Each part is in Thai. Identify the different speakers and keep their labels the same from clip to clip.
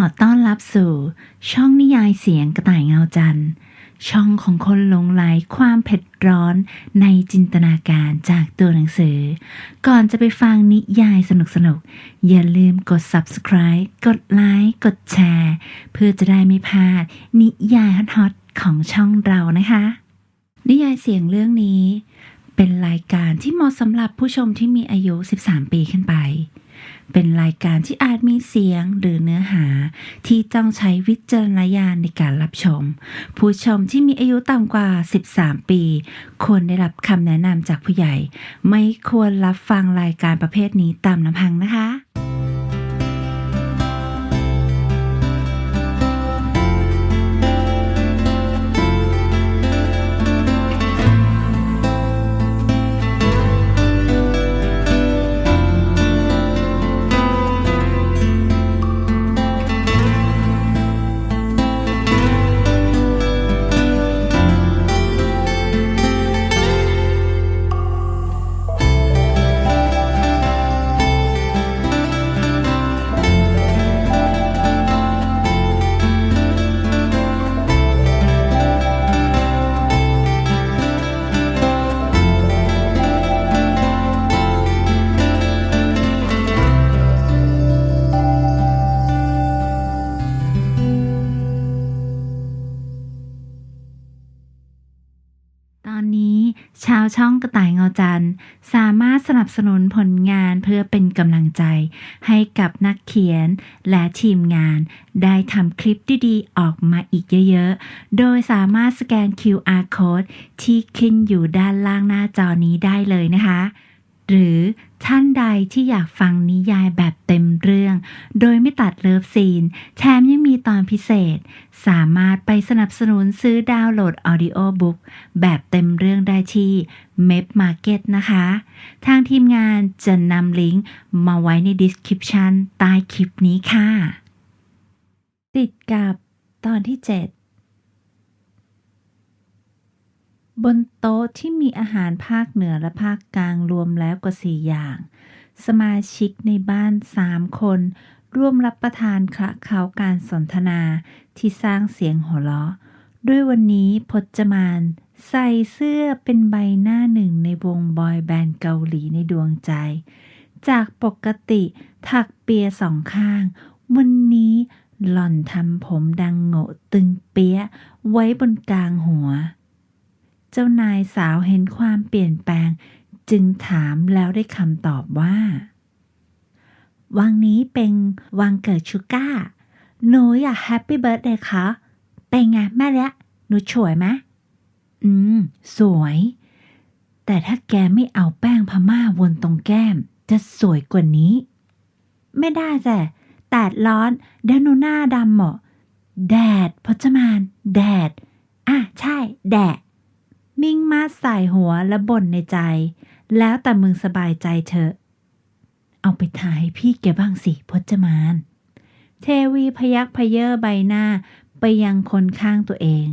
Speaker 1: อต้อนรับสู่ ช่องนิยายเสียงกระต่ายเงาจันทร์ ช่องของคนหลงไหลความเผ็ดร้อนในจินตนาการจากตัวหนังสือ ก่อนจะไปฟังนิยายสนุกๆอย่าลืมกด subscribe กดไลค์กดแชร์ เพื่อจะได้ไม่พลาด นิยายฮอตๆของช่องเรานะคะ นิยายเสียงเรื่องนี้ เป็นรายการที่เหมาะสำหรับผู้ชมที่มีอายุ 13 ปีขึ้นไป เป็นรายการที่อาจมีเสียงหรือเนื้อหา ที่ต้องใช้วิจารณญาณในการรับชม ผู้ชมที่มีอายุต่ำกว่า 13 ปี ควรได้รับคำแนะนำจากผู้ใหญ่ ไม่ควรรับฟังรายการประเภทนี้ตามลำพังนะคะ สนับสนุนผลงานเพื่อเป็นกำลังใจ ให้กับนักเขียนและทีมงาน ได้ทำคลิปดีๆ ออกมาอีกเยอะๆ โดยสามารถสแกน QR code ที่ขึ้นอยู่ด้านล่างหน้าจอนี้ได้เลยนะคะ หรือ ท่านใดที่อยากฟังนิยายแบบเต็มเรื่อง โดยไม่ตัดเลิฟซีน แถมยังมีตอนพิเศษ สามารถไปสนับสนุนซื้อดาวน์โหลดออดิโอบุ๊กแบบเต็มเรื่องได้ที่ m e p Market นะคะ ทางทีมงานจะนำลิงก์มาไว้ใน description ใต้คลิปนี้ค่ะ ติดกับตอนที่ 7 บนโต๊ะที่มีอาหารภาคเหนือและภาคกลางรวมแล้วกว่าสี่อย่าง สมาชิกในบ้านสามคน ร่วมรับประทานคระเขาการสนทนาที่สร้างเสียงหัวเราะ ด้วยวันนี้พจมาน ใส่เสื้อเป็นใบหน้าหนึ่งในวงบอยแบนด์เกาหลีในดวงใจ จากปกติถักเปียสองข้าง วันนี้หล่อนทำผมดังโง่ตึงเปียไว้บนกลางหัว เจ้านายสาวเห็นความเปลี่ยนแปลง จึงถามแล้วได้คำตอบว่า วังนี้เป็นวังเกิดชูก้า หนูอยากแฮปปี้เบิร์ดเดย์ค่ะเป็นไงแม่เละหนูสวยไหมอืม สวย แต่ถ้าแกไม่เอาแป้งพม่าวนตรงแก้ม จะสวยกว่านี้ ไม่ได้จ้ะแดดร้อนเดยวหนูหน้าดำเหมาะแดดพจมาน แดด อะ ใช่ แดด มิ่งมาดใส่หัวและบ่นในใจ แล้วแต่มึงสบายใจเถอะ เอาไปทาให้พี่แกบ้างสิพจมาน เทวีพยักพเยอใบหน้าไปยังคนข้างตัวเอง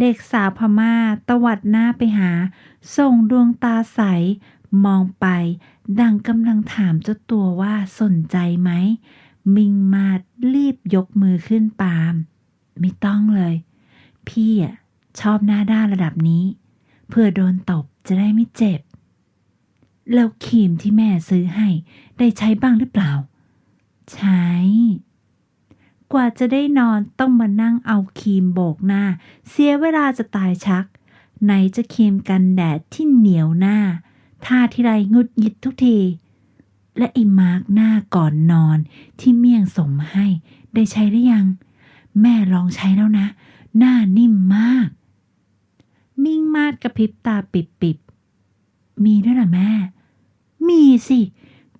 Speaker 1: เด็กสาวพม่าตวัดหน้าไปหา ส่งดวงตาใส มองไป ดังกำลังถามเจ้าตัวว่าสนใจไหม มิงมาดรีบยกมือขึ้นปาม ไม่ต้องเลย พี่อะชอบหน้าด้านระดับนี้ เพื่อโดนตบจะได้ไม่เจ็บ แล้วครีมที่แม่ซื้อให้ได้ใช้บ้างหรือเปล่า ใช้ กว่าจะได้นอนต้องมานั่งเอาครีมโบกหน้า เสียเวลาจะตายชัก ไหนจะครีมกันแดดที่เหนียวหน้าทาทีไรงุดหงิดทุกที และไอ้มาร์กหน้าก่อนนอนที่เมี่ยงส่งมาให้ ได้ใช้หรือยัง แม่ลองใช้แล้วนะ หน้านิ่มมาก มิ่งมาดกระพริบตาปิบปิบมีด้วยหรอแม่ มีสิ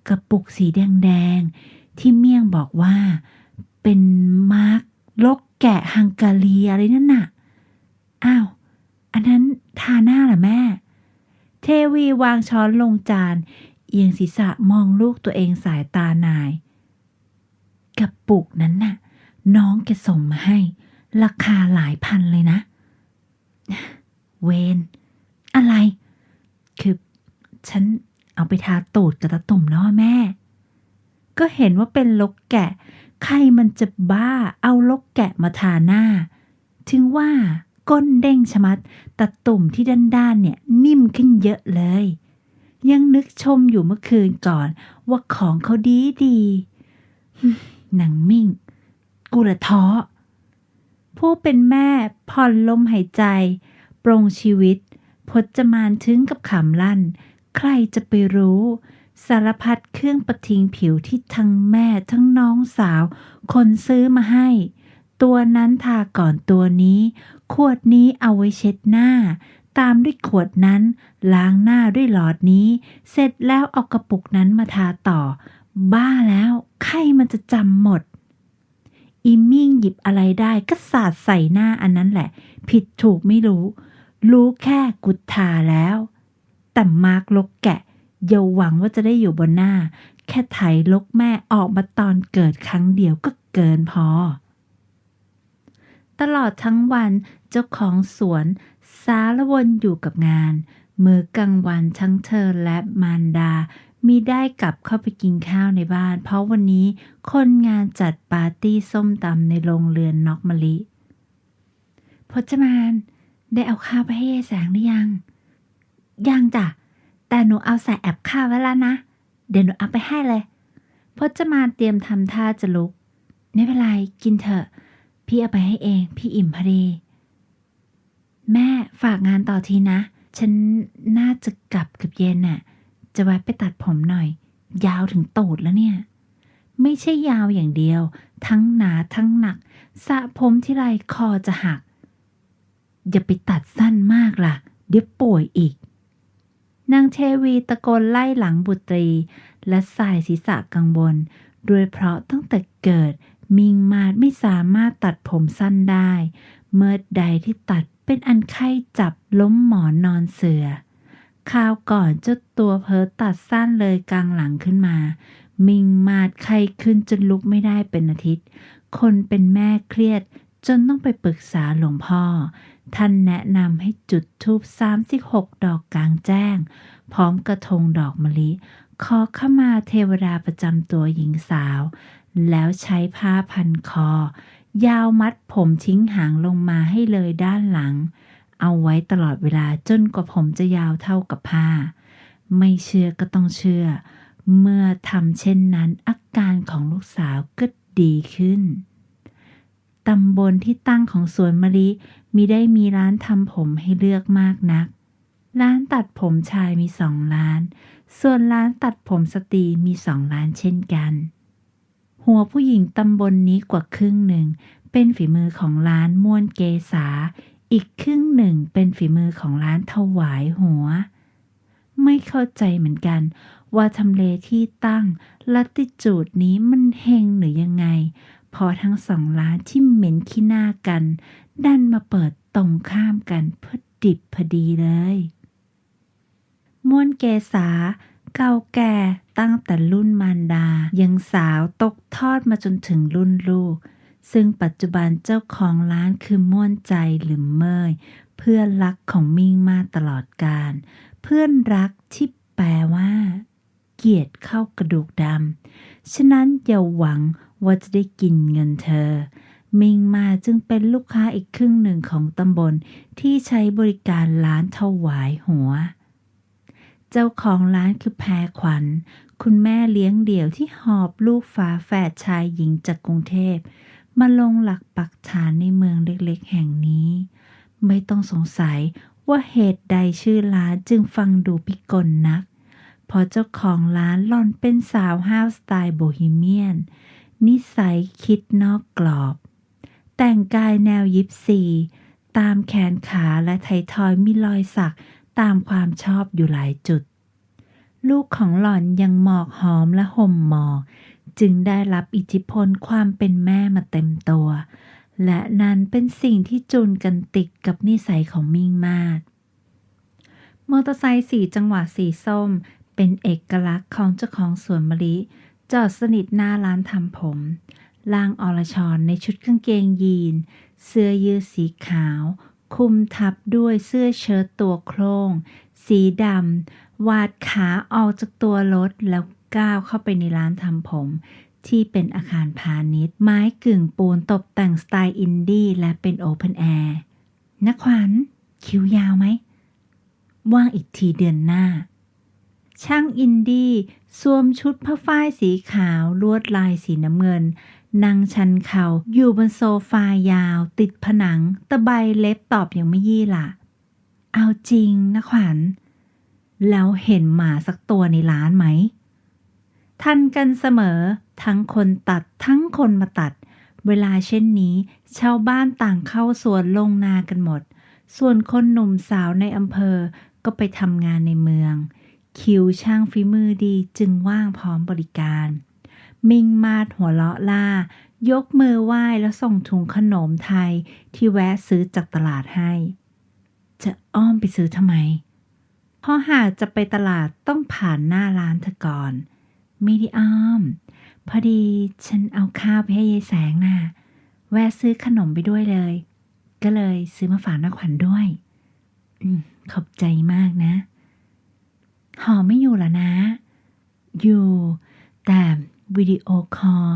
Speaker 1: กระปุกสีแดงๆที่เมี่ยงบอกว่า เป็นมาร์กลกแกะฮังการีอะไรนั่นน่ะ อ้าว อันนั้นทาหน้าหรอแม่ เทวีวางช้อนลงจาน เอียงศีรษะมองลูกตัวเองสายตานาย กระปุกนั้นน่ะ น้องแกส่งมาให้ ราคาหลายพันเลยนะ เวนอะไร คือ ฉันเอาไปทาตูดกับตาตุ่มแล้อะแม่ ก็เห็นว่าเป็นลกแกะ ใครมันจะบ้าเอาลกแกะมาทาหน้า ถึงว่าก้นเด้งชะมัดต่ตุ่มที่ด้านๆเนี่ยนิ่มขึ้นเยอะเลย ยังนึกชมอยู่เมื่อคืนก่อน ว่าของเขาดีดีหนังมิ่ง กูละท้อผู้เป็นแม่ผ่อนลมหายใจ ปรงชีวิต พจมานถึงกับขำลั่น ใครจะไปรู้ สารพัดเครื่องประทิงผิวที่ทั้งแม่ทั้งน้องสาว คนซื้อมาให้ ตัวนั้นทาก่อนตัวนี้ ขวดนี้เอาไว้เช็ดหน้า ตามด้วยขวดนั้น ล้างหน้าด้วยหลอดนี้ เสร็จแล้วเอากระปุกนั้นมาทาต่อ บ้าแล้วใครมันจะจำหมดอีมิ่งหยิบอะไรได้ก็สาดใส่หน้าอันนั้นแหละ ผิดถูกไม่รู้ รู้แค่กุดทาแล้ว แต่มาร์กลกแกะอย่าหวังว่าจะได้อยู่บนหน้า แค่ไถลกแม่ออกมาตอนเกิดครั้งเดียวก็เกินพอ ตลอดทั้งวันเจ้าของสวนสารวนอยู่กับงาน มือกลางวันทั้งเธอและมารดามีได้กลับเข้าไปกินข้าวในบ้าน เพราะวันนี้คนงานจัดปาร์ตี้ส้มตำในโรงเรือนนอกมะลิ พจมาน ได้เอาข้าวไปให้ยายแสงหรือยัง ยังจ้ะ แต่หนูเอาใส่แอบข้าวไว้แล้วนะ เดี๋ยวหนูเอาไปให้เลยพจมานเตรียมทำท่าจะลุก ไม่เป็นไร กินเถอะ พี่เอาไปให้เอง พี่อิ่มพอดี แม่ฝากงานต่อทีนะ ฉันน่าจะกลับเกับเย็นน่ะ จะแวะไปตัดผมหน่อย ยาวถึงตูดแล้วเนี่ย ไม่ใช่ยาวอย่างเดียว ทั้งหนาทั้งหนัก สระผมที่ไรคอจะหัก อย่าไปตัดสั้นมากล่ะ เดี๋ยวป่วยอีก นางเทวีตะโกนไล่หลังบุตรี และสายศีรษะกังวลโดยเพราะตั้งแต่เกิดมิงมาดไม่สามารถตัดผมสั้นได้ เมื่อใดที่ตัดเป็นอันไข้จับล้มหมอนนอนเสือคราวก่อนเจ้าตัวเพอตัดสั้นเลยกลางหลังขึ้นมา มิงมาดไข้ขึ้นจนลุกไม่ได้เป็นอาทิตย์ คนเป็นแม่เครียดจนต้องไปปรึกษาหลวงพ่อ ท่านแนะนำให้จุดธูป36 ดอกกลางแจ้ง พร้อมกระทงดอกมะลิ ขอขมาเทวดาประจำตัวหญิงสาว แล้วใช้ผ้าพันคอ ยาวมัดผมทิ้งหางลงมาให้เลยด้านหลัง เอาไว้ตลอดเวลาจนกว่าผมจะยาวเท่ากับผ้า ไม่เชื่อก็ต้องเชื่อ เมื่อทำเช่นนั้นอาการของลูกสาวก็ดีขึ้น ตำบลที่ตั้งของสวนมะลิมีได้มีร้านทำผมให้เลือกมากนัก ร้านตัดผมชายมีสองร้าน ส่วนร้านตัดผมสตรีมีสองร้านเช่นกัน หัวผู้หญิงตำบลนนี้กว่าครึ่งหนึ่ง เป็นฝีมือของร้านม่วนเกษา อีกครึ่งหนึ่งเป็นฝีมือของร้านถวายหัว ไม่เข้าใจเหมือนกัน ว่าทำเลที่ตั้งลัติจูดนี้มันเฮงหรือยังไง พอทั้งสองร้านที่เหม็นขี้หน้ากัน ดันมาเปิดตรงข้ามกันพอดิบพอดีเลยม่วนเกษาเก่าแก่ตั้งแต่รุ่นมารดา ยังสาวตกทอดมาจนถึงรุ่นลูก ซึ่งปัจจุบันเจ้าของร้านคือม่วนใจหรือเมยเพื่อนรักของมิ่งมาตลอดการ เพื่อนรักที่แปลว่า เกียดเข้ากระดูกดำ ฉะนั้นอย่าหวัง ว่าจะได้กินเงินเธอ มิงมาจึงเป็นลูกค้าอีกครึ่งหนึ่งของตำบลที่ใช้บริการร้านถวายหัว เจ้าของร้านคือแพรขวัญ คุณแม่เลี้ยงเดี่ยวที่หอบลูกฝาแฝดชายหญิงจากกรุงเทพมาลงหลักปักฐานในเมืองเล็กๆ แห่งนี้ ไม่ต้องสงสัยว่าเหตุใดชื่อร้านจึงฟังดูพิกลนัก เพราะเจ้าของร้านหล่อนเป็นสาวห้าวสไตล์โบฮีเมียน นิสัยคิดนอกกรอบ แต่งกายแนวยิปซี ตามแขนขาและไททอยมีรอยสักตามความชอบอยู่หลายจุด ลูกของหล่อนยังหมอกหอมและห่มหมอกจึงได้รับอิทธิพลความเป็นแม่มาเต็มตัว และนั่นเป็นสิ่งที่จูนกันติดกับนิสัยของมิ่งมาดมอเตอร์ไซค์สีจังหวะสีส้ม เป็นเอกลักษณ์ของเจ้าของสวนมะลิ จอดสนิทหน้าร้านทำผมลางอรชรในชุดกางเกงยีน เสื้อยืดสีขาว คุมทับด้วยเสื้อเชิ้ตตัวโครง สีดำวาดขาออกจากตัวรถแล้วก้าวเข้าไปในร้านทำผม ที่เป็นอาคารพาณิชย์ ไม้กึ่งปูนตกแต่งสไตล์อินดี้และเป็นโอเพนแอร์นักขวัญคิวยาวไหม ว่างอีกทีเดือนหน้า ช่างอินดี้สวมชุดผ้าฝ้ายสีขาวลวดลายสีน้ำเงินนั่งชันเข่าอยู่บนโซฟายาว ติดผนัง ตะไบเล็บตอบอย่างไม่ยี่ล่ะเอาจริงนะขวัญ แล้วเห็นหมาสักตัวในร้านไหม ทันกันเสมอ ทั้งคนตัดทั้งคนมาตัด เวลาเช่นนี้ชาวบ้านต่างเข้าสวนลงนากันหมด ส่วนคนหนุ่มสาวในอำเภอก็ไปทำงานในเมือง คิวช่างฝีมือดีจึงว่างพร้อมบริการ มิงมาดหัวเราะล่า ยกมือไหว้แล้วส่งถุงขนมไทยที่แวะซื้อจากตลาดให้ จะอ้อมไปซื้อทำไม เพราะหากจะไปตลาดต้องผ่านหน้าร้านเธอก่อน ไม่ได้อ้อม พอดีฉันเอาข้าวไปให้ยายแสงน่ะ แวะซื้อขนมไปด้วยเลย ก็เลยซื้อมาฝากนักขวัญด้วย อืมขอบใจมากนะ หอไม่อยู่เหรอนะ อยู่ แต่วิดีโอคอล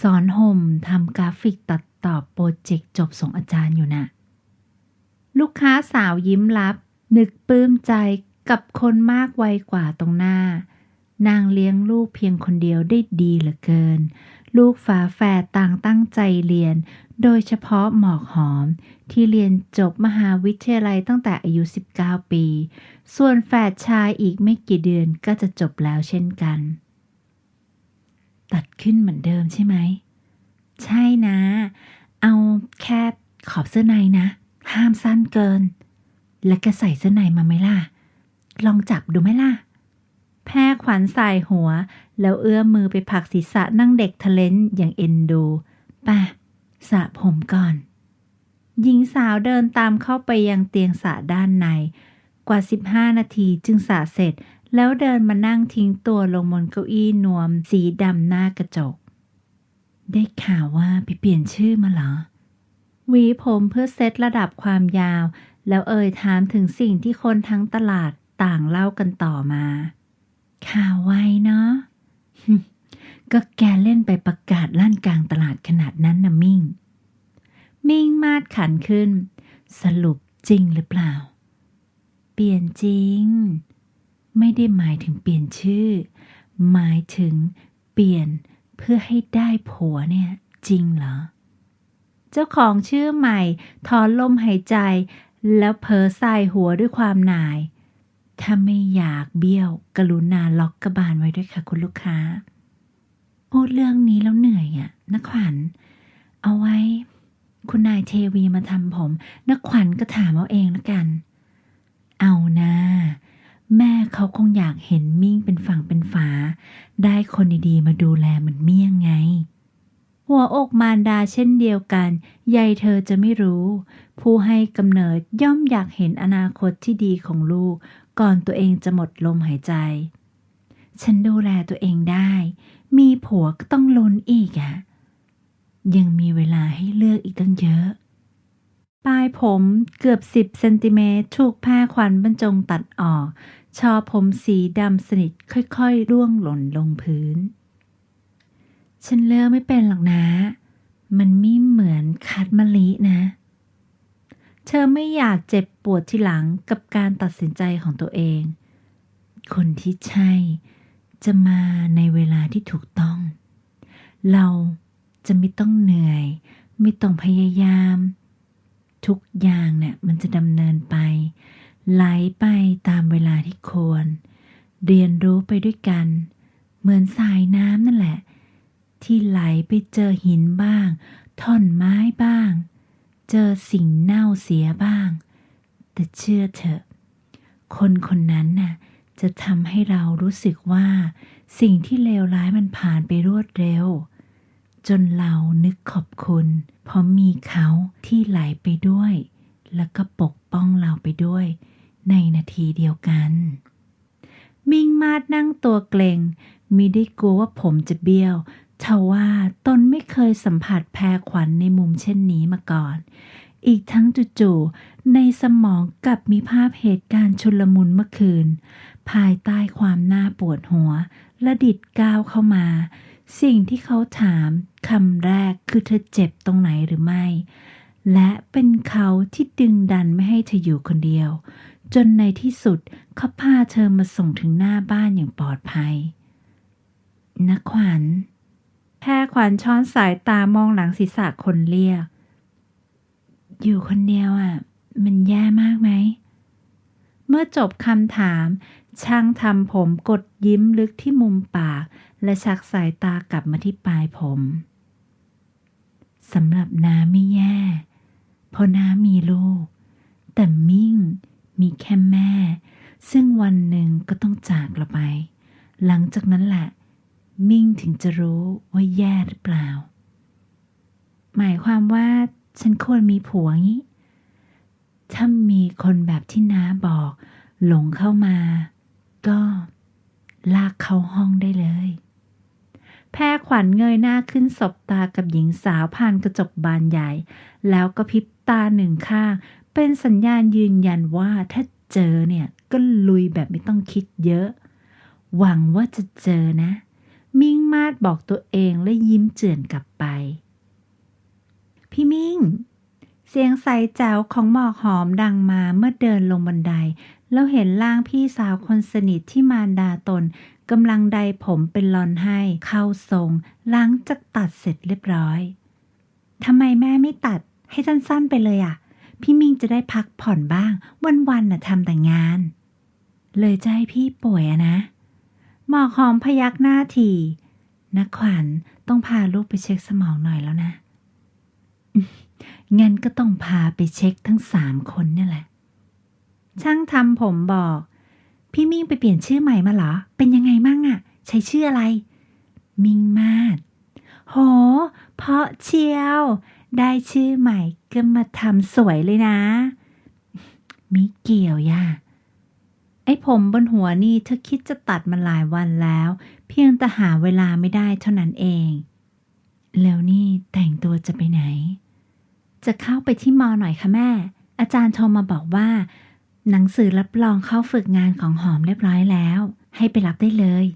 Speaker 1: สอนห่มทำกราฟิกตัดต่อโปรเจกต์จบส่งอาจารย์อยู่นะ ลูกค้าสาวยิ้มรับ นึกปลื้มใจกับคนมากวัยกว่าตรงหน้า นางเลี้ยงลูกเพียงคนเดียวได้ดีเหลือเกิน ลูกฝาแฝดต่างตั้งใจเรียน โดยเฉพาะหมอกหอมที่เรียนจบมหาวิทยาลัยตั้งแต่อายุ 19 ปี ส่วนแฝดชายอีกไม่กี่เดือนก็จะจบแล้วเช่นกัน ตัดขึ้นเหมือนเดิมใช่ไหม ใช่นะ เอาแค่ขอบเสื้อในนะ ห้ามสั้นเกิน แล้วก็ใส่เสื้อในมาไหมล่ะ ลองจับดูไหมล่ะ แพรขวัญใส่หัว แล้วเอื้อมมือไปผลักศีรษะนั่งเด็กทะเลนอย่างเอ็นดูป่ะ สระผมก่อน หญิงสาวเดินตามเข้าไปยังเตียงสระด้านใน กว่า 15 นาทีจึงสระเสร็จ แล้วเดินมานั่งทิ้งตัวลงบนเก้าอี้นวม สีดำหน้ากระจก ได้ข่าวว่าไปเปลี่ยนชื่อมาเหรอหวีผมเพื่อเซตระดับความยาว แล้วเอ่ยถามถึงสิ่งที่คนทั้งตลาดต่างเล่ากันต่อมา ข่าวไวเนาะ ก็แกเล่นไปประกาศลั่นกลางตลาดขนาดนั้นนะมิ่ง มิ่งมาดขันขึ้น สรุปจริงหรือเปล่า เปลี่ยนจริง ไม่ได้หมายถึงเปลี่ยนชื่อ หมายถึงเปลี่ยนเพื่อให้ได้ผัวเนี่ย จริงเหรอ เจ้าของชื่อใหม่ถอนลมหายใจ แล้วเผลอใส่หัวด้วยความหน่าย ถ้าไม่อยากเบี้ยว กรุณาล็อกกระบาลไว้ด้วยค่ะคุณลูกค้า พูดเรื่องนี้แล้วเหนื่อยอะ่ะนักขวัญ เอาไว้ คุณนายเทวีมาทำผมนักขวัญก็ถามเอาเองแล้วกัน เอานะแม่เขาคงอยากเห็นมิ่งเป็นฝั่งเป็นฝา ได้คนดีๆมาดูแลเหมือนเมี่ยงไง หัวอกมารดาเช่นเดียวกันยายเธอจะไม่รู้ ผู้ให้กำเนิดย่อมอยากเห็นอนาคตที่ดีของลูก ก่อนตัวเองจะหมดลมหายใจ ฉันดูแลตัวเองได้ มีผัวก็ต้องลุ้นอีกอะยังมีเวลาให้เลือกอีกตั้งเยอะ ปลายผมเกือบสิบเซนติเมตรถูกผ้าขวัญบรรจงตัดออก ชอผมสีดำสนิทค่อยๆ ร่วงหล่นลงพื้น ฉันเลือกไม่เป็นหรอกนะ มันไม่เหมือนคัดมะลินะ เธอไม่อยากเจ็บปวดที่หลังกับการตัดสินใจของตัวเอง คนที่ใช่ จะมาในเวลาที่ถูกต้อง เราจะไม่ต้องเหนื่อย ไม่ต้องพยายาม ทุกอย่างเนี่ยมันจะดำเนินไป ไหลไปตามเวลาที่ควร เรียนรู้ไปด้วยกัน เหมือนสายน้ำนั่นแหละ ที่ไหลไปเจอหินบ้าง ท่อนไม้บ้าง เจอสิ่งเน่าเสียบ้าง แต่เชื่อเถอะ คนคนนั้นน่ะ จะทำให้เรารู้สึกว่า สิ่งที่เลวร้ายมันผ่านไปรวดเร็ว จนเรานึกขอบคุณ เพราะมีเขาที่ไหลไปด้วย แล้วก็ปกป้องเราไปด้วย ในนาทีเดียวกัน มิงมาดนั่งตัวเกรงมิได้กลัวว่าผมจะเบี้ยวเทว่าตนไม่เคยสัมผัสแพรขวัญในมุมเช่นนี้มาก่อน อีกทั้งจู่ๆในสมองกลับมีภาพเหตุการณ์ชุลมุนเมื่อคืน ภายใต้ความน่าปวดหัวและดิดก้าวเข้ามา สิ่งที่เขาถามคำแรกคือเธอเจ็บตรงไหนหรือไม่ และเป็นเขาที่ดึงดันไม่ให้เธออยู่คนเดียว จนในที่สุดเขาพาเธอมาส่งถึงหน้าบ้านอย่างปลอดภัยนักขวัญแพรขวัญช้อนสายตามองหลังศีรษะคนเรียก อยู่คนเดียวอะ มันแย่มากไหม เมื่อจบคำถาม ช่างทำผมกดยิ้มลึกที่มุมปาก และชักสายตากลับมาที่ปลายผมสำหรับน้าไม่แย่ เพราะน้ามีลูก แต่มิ่งมีแค่แม่ ซึ่งวันหนึ่งก็ต้องจากเราไป หลังจากนั้นแหละ มิ่งถึงจะรู้ว่าแย่หรือเปล่า หมายความว่าฉันควรมีผัวงี้ ถ้ามีคนแบบที่น้าบอก หลงเข้ามา ก็ลากเข้าห้องได้เลย แพรขวัญเงยหน้าขึ้นสบตากับหญิงสาวผ่านกระจกบานใหญ่ แล้วก็พริบตาหนึ่งข้าง เป็นสัญญาณยืนยันว่าถ้าเจอเนี่ยก็ลุยแบบไม่ต้องคิดเยอะ หวังว่าจะเจอนะ มิ่งมาดบอกตัวเองและยิ้มเจือนกลับไป พี่มิ่ง เสียงใสแจ๋วของหมอกหอมดังมาเมื่อเดินลงบันได แล้วเห็นร่างพี่สาวคนสนิทที่มารดาตนกำลังใดผมเป็นลอนให้ เข้าทรงหลังจากตัดเสร็จเรียบร้อยทำไมแม่ไม่ตัดให้สั้นๆไปเลยอะ พี่มิงจะได้พักผ่อนบ้าง วันๆน่ะทำแต่งาน เลยจะให้พี่ป่วยอะนะหมอกหอมพยักหน้าทีนักขวัญต้องพาลูกไปเช็คสมองหน่อยแล้วนะงั้นก็ต้องพาไปเช็คทั้งสามคนนี่แหละ ช่างทำผมบอก พี่มิ่งไปเปลี่ยนชื่อใหม่มาเหรอ เป็นยังไงมั่งอะใช้ชื่ออะไร มิ่งมาดโห เพาะเชียว ได้ชื่อใหม่ก็มาทำสวยเลยนะมิเกี่ยวย่าไอ้ผมบนหัวนี่เธอคิดจะตัดมันหลายวันแล้ว เพียงแต่หาเวลาไม่ได้เท่านั้นเอง แล้วนี่แต่งตัวจะไปไหน จะเข้าไปที่มอหน่อยค่ะแม่ อาจารย์โทรมาบอกว่า หนังสือรับรองเข้าฝึกงานของหอมเรียบร้อยแล้ว ให้ไปรับได้เลย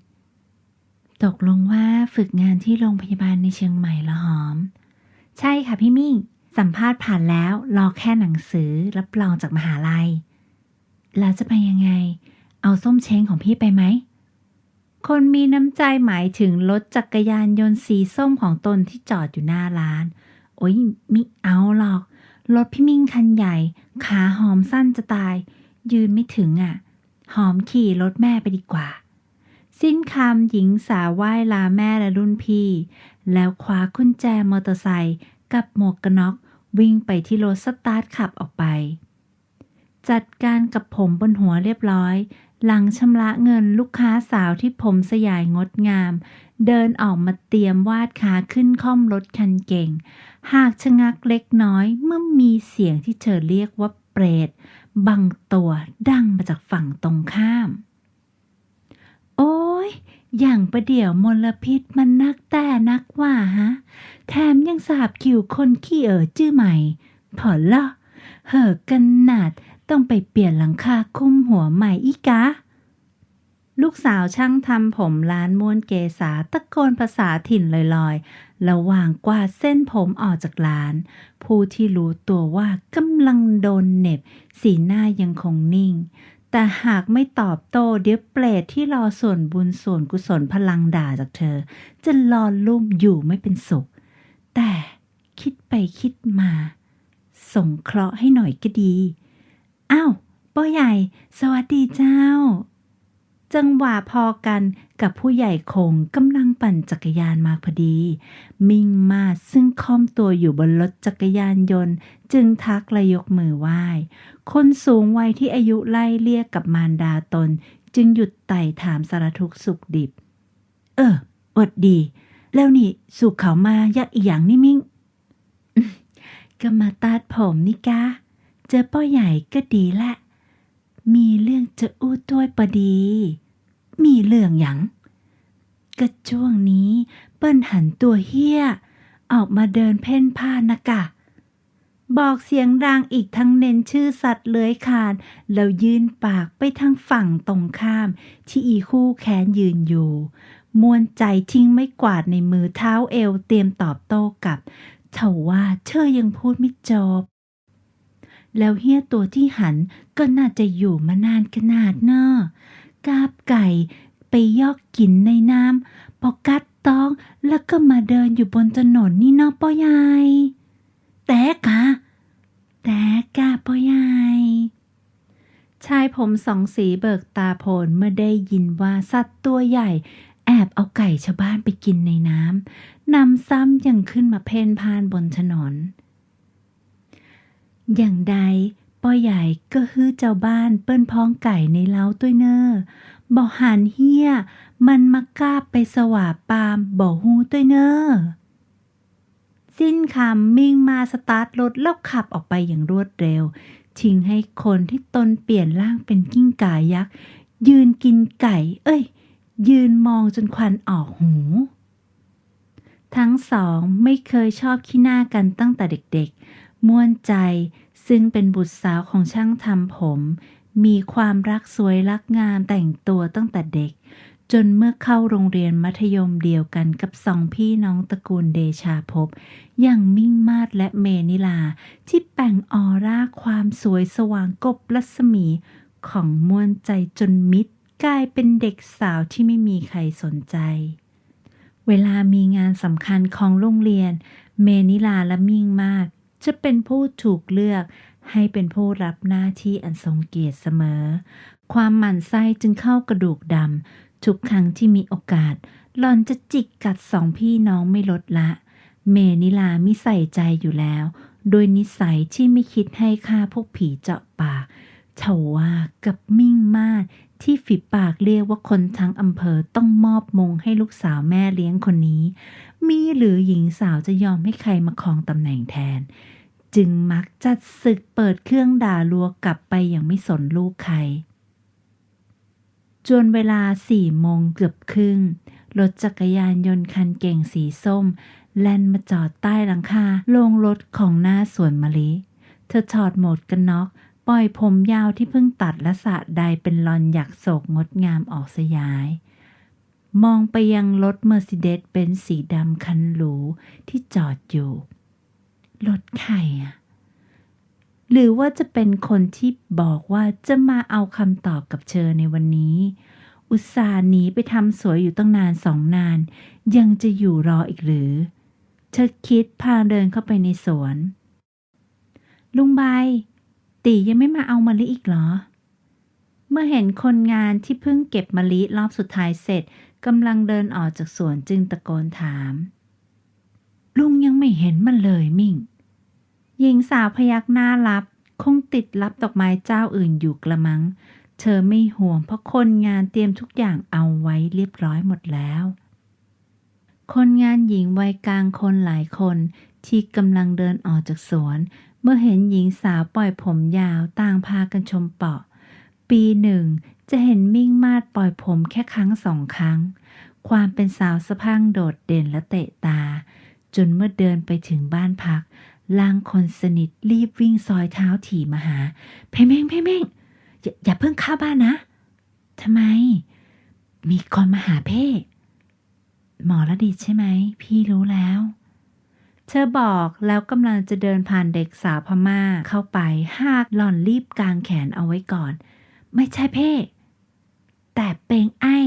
Speaker 1: ตกลงว่าฝึกงานที่โรงพยาบาลในเชียงใหม่ละหอม ใช่ค่ะพี่มิ่ง สัมภาษณ์ผ่านแล้วรอแค่หนังสือรับรองจากมหาลัย แล้วจะไปยังไง เอาส้มเช้งของพี่ไปไหม คนมีน้ำใจหมายถึงรถจักรยานยนต์สีส้มของตนที่จอดอยู่หน้าร้าน โอ้ยมิเอาหรอก รถพี่มิ่งคันใหญ่ ขาหอมสั้นจะตาย ยืนไม่ถึงอะ หอมขี่รถแม่ไปดีกว่า สิ้นคำหญิงสาวไหว้ลาแม่และรุ่นพี่ แล้วคว้ากุญแจมอเตอร์ไซค์กับหมวกกันน็อกวิ่งไปที่รถสตาร์ทขับออกไป จัดการกับผมบนหัวเรียบร้อย หลังชำระเงินลูกค้าสาวที่ผมสยายงดงาม เดินออกมาเตรียมวาดขาขึ้นค่อมรถคันเก่ง หากชะงักเล็กน้อยเมื่อมีเสียงที่เธอเรียกว่าเปรต บังตัวดังมาจากฝั่งตรงข้าม โอ้ย อย่างประเดี๋ยวมลพิษมันนักแต่นักว่าฮะ แถมยังสาบคิวคนขี้เอ๋อจื้อใหม่ พอละเหอะกันหนาดต้องไปเปลี่ยนหลังคาคุ้มหัวใหม่อีกะลูกสาวช่างทำผมร้านม้วนเกษาตะโกนภาษาถิ่นลอยๆ ระหว่างกวาดเส้นผมออกจากร้าน ผู้ที่รู้ตัวว่ากำลังโดนเน็บ สีหน้ายังคงนิ่ง แต่หากไม่ตอบโต้เดี๋ยวเปรตที่รอส่วนบุญส่วนกุศลพลังด่าจากเธอ จะรอลุ่มอยู่ไม่เป็นสุข แต่คิดไปคิดมา สงเคราะห์ให้หน่อยก็ดี อ้าวป้อใหญ่ สวัสดีเจ้า จังหวะพอกันกับผู้ใหญ่คงกำลังปั่นจักรยานมาพอดี มิงมาซึ่งค่อมตัวอยู่บนรถจักรยานยนต์ จึงทักและยกมือไหว้ คนสูงวัยที่อายุไล่เรียกกับมารดาตน จึงหยุดไต่ถามสารทุกสุขดิบ เอออดดี แล้วนี่สุขเขามายักอีกอย่างนี่มิงก็มาตัดผมนี่กะ เจอป้อใหญ่ก็ดีแหละ มีเรื่องจะอู้ด้วยปะดี มีเรื่องหยังก็ช่วงนี้เปิ้นหันตัวเฮี้ย ออกมาเดินเพ่นพ่านะกะ บอกเสียงดังอีกทั้งเน้นชื่อสัตว์เลื้อยคานแล้วยืนปากไปทางฝั่งตรงข้าม ที่อีคู่แขนยืนอยู่มวนใจทิ้งไม่กวาดในมือเท้าเอวเตรียมตอบโต้กับเถาว่าเธอยังพูดไม่จบ แล้วเฮี้ยตัวที่หันก็น่าจะอยู่มานานขนาดเนอะกาบไก่ไปยอกกินในน้ำพอกัดต้องแล้วก็มาเดินอยู่บนถนนนี่เนอะป้อยายแต่กะแต่กะป้อยายชายผมสองสีเบิกตาโพลเมื่อได้ยินว่าสัตว์ตัวใหญ่แอบเอาไก่ชาวบ้านไปกินในน้ำนำซ้ำยังขึ้นมาเพ่นพ่านบนถนน อย่างใดป้อใหญ่ก็ฮื้อเจ้าบ้านเปิ้นพ้องไก่ในเล้าตัวเนอบ่หันเฮียมันมากล้าบไปสว่าปามบ่ฮู้ตัวเนอสิ้นคำมิ่งมาสตาร์ทรถแล้วขับออกไปอย่างรวดเร็วทิ้งให้คนที่ตนเปลี่ยนร่างเป็นกิ้งก่ายักษ์ ยืนกินไก่ เอ้ย ยืนมองจนควันออกหู ทั้งสองไม่เคยชอบขี้หน้ากันตั้งแต่เด็กๆ ม่วนใจ ซึ่งเป็นบุตรสาวของช่างทำผม มีความรักสวยรักงามแต่งตัวตั้งแต่เด็ก จนเมื่อเข้าโรงเรียนมัธยมเดียวกันกับสองพี่น้องตระกูลเดชาภพอย่างมิ่งมาศและเมนิลา ที่แป่งออร่าความสวยสว่างกบรัศมีของม่วนใจจนมิดกลายเป็นเด็กสาวที่ไม่มีใครสนใจ เวลามีงานสำคัญของโรงเรียน เมนิลาและมิ่งมาศ จะเป็นผู้ถูกเลือกให้เป็นผู้รับหน้าที่อันทรงเกียรติเสมอ ความหมั่นไส้จึงเข้ากระดูกดำทุกครั้งที่มีโอกาส หลอนจะจิกกัดสองพี่น้องไม่ลดละ เมนิลามิใส่ใจอยู่แล้ว โดยนิสัยที่ไม่คิดให้ค่าพวกผีเจาะปากเฉาว่ากับมิ่งมาศที่ฝีปากเรียกว่าคนทั้งอำเภอต้องมอบมงให้ลูกสาวแม่เลี้ยงคนนี้ มีหรือหญิงสาวจะยอมให้ใครมาครองตำแหน่งแทน จึงมักจัดศึกเปิดเครื่องด่าลัวกลับไปอย่างไม่สนลูกใครจนเวลาสี่โมงเกือบครึ่งรถจักรยานยนต์คันเก่งสีส้ม แล่นมาจอดใต้หลังคาโรงรถของหน้าสวนมะลิ เธอถอดโหมดกันน็อก ปล่อยผมยาวที่เพิ่งตัดและสะใดเป็นลอนหยักโศกงดงามออกสยาย มองไปยังรถเมอร์ซิเดสเบนสีดำคันหรูที่จอดอยู่รถใครอะหรือว่าจะเป็นคนที่บอกว่าจะมาเอาคำตอบกับเธอในวันนี้ อุตส่าห์หนีไปทำสวยอยู่ตั้งนานสองนาน ยังจะอยู่รออีกหรือ เธอคิดพาเดินเข้าไปในสวน ลุงใบ ตียังไม่มาเอามะลิอีกเหรอ เมื่อเห็นคนงานที่เพิ่งเก็บมะลิรอบสุดท้ายเสร็จ กำลังเดินออกจากสวนจึงตะโกนถาม ลุงยังไม่เห็นมันเลยมิ่ง หญิงสาวพยักหน้ารับคงติดรับดอกไม้เจ้าอื่นอยู่กระมัง เธอไม่ห่วงเพราะคนงานเตรียมทุกอย่างเอาไว้เรียบร้อยหมดแล้ว คนงานหญิงวัยกลางคนหลายคนที่กำลังเดินออกจากสวน เมื่อเห็นหญิงสาวปล่อยผมยาวต่างพากันชมเปาะ ปีหนึ่ง จะเห็นมิ่งมาดปล่อยผมแค่ครั้งสองครั้ง ความเป็นสาวสะพังโดดเด่นและเตะตา จนเมื่อเดินไปถึงบ้านพักลางคนสนิทรีบวิ่งซอยเท้าถี่มาหา เพ่เม่งเพ่เม่งอย่าอย่าเพิ่งเข้าบ้านนะทำไม มีคนมาหาเพ่หมอระดิษฐ์ใช่ไหม พี่รู้แล้ว เธอบอกแล้วกำลังจะเดินผ่านเด็กสาวพม่าเข้าไปหากหล่อนรีบกางแขนเอาไว้ก่อน ไม่ใช่เพ่ แต่เป็งไอ้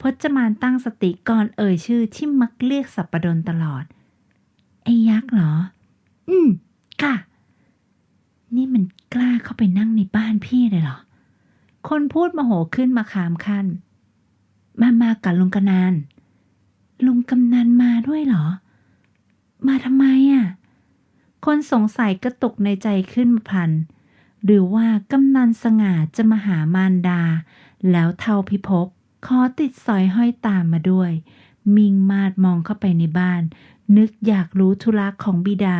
Speaker 1: พจมานตั้งสติก่อนเอ่ยชื่อที่มักเรียกสับประดนตลอด ไอ้ยักษ์เหรอ อืมค่ะ นี่มันกล้าเข้าไปนั่งในบ้านพี่เลยเหรอ คนพูดโมโหขึ้นมาขามคันมามากับลุงกำนันลุงกำนันมาด้วยเหรอ มาทำไมอะ คนสงสัยกระตุกในใจขึ้นมาพลัน หรือว่ากำนันสง่าจะมาหามารดา แล้วเท่าพิภพขอติดสอยห้อยตามมาด้วย มิงมาดมองเข้าไปในบ้าน นึกอยากรู้ธุระของบิดา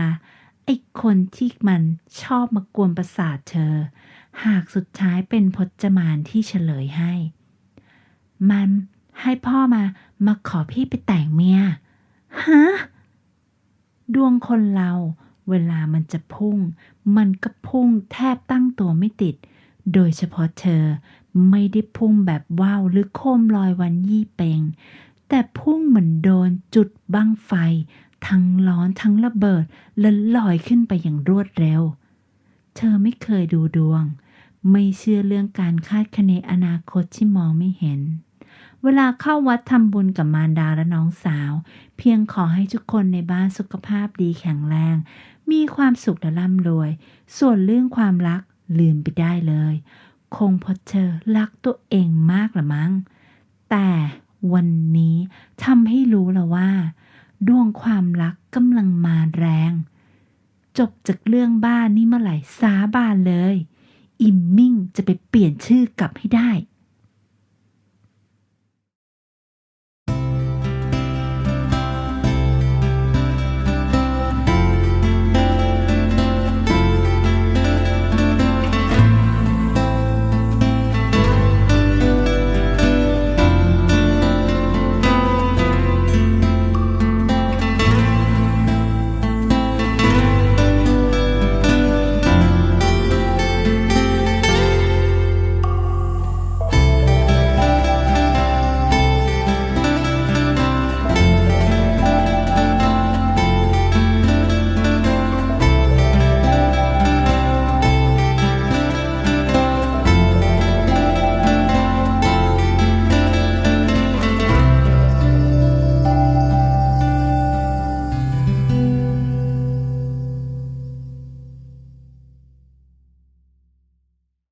Speaker 1: ไอ้คนที่มันชอบมากวนประสาทเธอ หากสุดท้ายเป็นพจมานที่เฉลยให้ มันให้พ่อมามาขอพี่ไปแต่งเมีย ฮะ ดวงคนเราเวลามันจะพุ่ง มันก็พุ่งแทบตั้งตัวไม่ติด โดยเฉพาะเธอ ไม่ได้พุ่งแบบว่าวหรือโคมลอยวันยี่เปง แต่พุ่งเหมือนโดนจุดบั้งไฟ ทั้งร้อนทั้งระเบิดและลอยขึ้นไปอย่างรวดเร็ว เธอไม่เคยดูดวง ไม่เชื่อเรื่องการคาดคะเนอนาคตที่มองไม่เห็น เวลาเข้าวัดทำบุญกับมารดาและน้องสาว เพียงขอให้ทุกคนในบ้านสุขภาพดีแข็งแรง มีความสุขและร่ำรวย ส่วนเรื่องความรักลืมไปได้เลย คงพอเธอรักตัวเองมากละมั้ง แต่วันนี้ทำให้รู้แล้วว่า ดวงความรักกำลังมาแรง จบจากเรื่องบ้านนี่เมื่อไหร่สาบานเลย อิมมิ่งจะไปเปลี่ยนชื่อกลับให้ได้